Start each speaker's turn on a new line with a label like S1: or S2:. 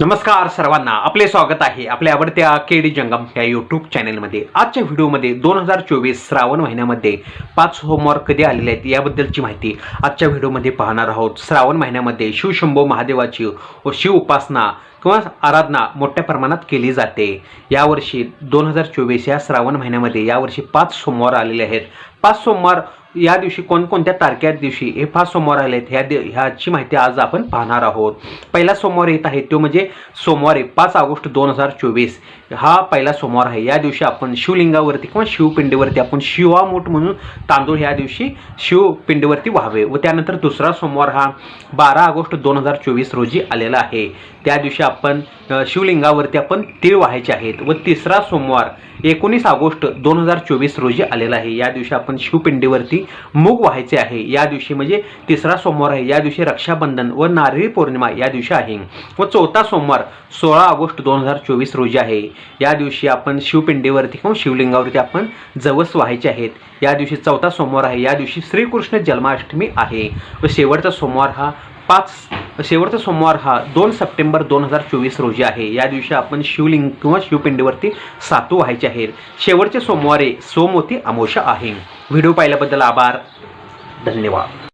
S1: नमस्कार सर्वांना आपले स्वागत आहे आपल्या आवडत्या के डी जंगम या यूट्यूब चॅनलमध्ये आजच्या व्हिडिओमध्ये दोन हजार चोवीस श्रावण महिन्यामध्ये पाच सोमवार कधी आलेले आहेत याबद्दलची माहिती आजच्या व्हिडिओमध्ये पाहणार आहोत. श्रावण महिन्यामध्ये शिवशंभो महादेवाची व शिव उपासना किंवा आराधना मोठ्या प्रमाणात केली जाते. यावर्षी दोन हजार चोवीस या श्रावण महिन्यामध्ये यावर्षी पाच सोमवार आलेले आहेत. पाच सोमवार या दिवशी कोणकोणत्या तारख्या दिवशी हे पाच सोमवार आले आहेत ह्या दि ह्याची माहिती आज आपण पाहणार आहोत. पहिला सोमवार येत आहे तो म्हणजे सोमवारी पाच ऑगस्ट दोन हजार चोवीस. हा पहिला सोमवार आहे. या दिवशी आपण शिवलिंगावरती किंवा शिवपिंडीवरती आपण शिवामूठ म्हणून तांदूळ ह्या दिवशी शिवपिंडीवरती व्हावे. व त्यानंतर दुसरा सोमवार हा बारा ऑगस्ट दोन हजार चोवीस रोजी आलेला आहे. त्या दिवशी आपण शिवलिंगावरती आपण तीळ व्हायचे आहेत. व तिसरा सोमवार एकोणीस ऑगस्ट दोन हजार चोवीस रोजी आलेला आहे. या दिवशी आपण शिवपिंडीवरती मूग व्हायचे आहे. या दिवशी म्हणजे तिसरा सोमवार आहे. या दिवशी रक्षाबंधन व नारळी पौर्णिमा या दिवशी आहे. व चौथा सोमवार सोळा ऑगस्ट दोन हजार चोवीस रोजी आहे. या दिवशी आपण शिवपिंडीवरती किंवा शिवलिंगावरती आपण जवस व्हायचे आहेत. या दिवशी चौथा सोमवार आहे. या दिवशी श्रीकृष्ण जन्माष्टमी आहे. व शेवटचा सोमवार हा पाच शेवटचा सोमवार हा दोन सप्टेंबर दोन हजार चोवीस रोजी आहे. या दिवशी आपण शिवलिंग किंवा शिवपिंडीवरती सातू व्हायचे आहेत. शेवटचे सोमवारी सोमवती अमोशा आहे. व्हिडिओ पाहिल्याबद्दल आभार. धन्यवाद.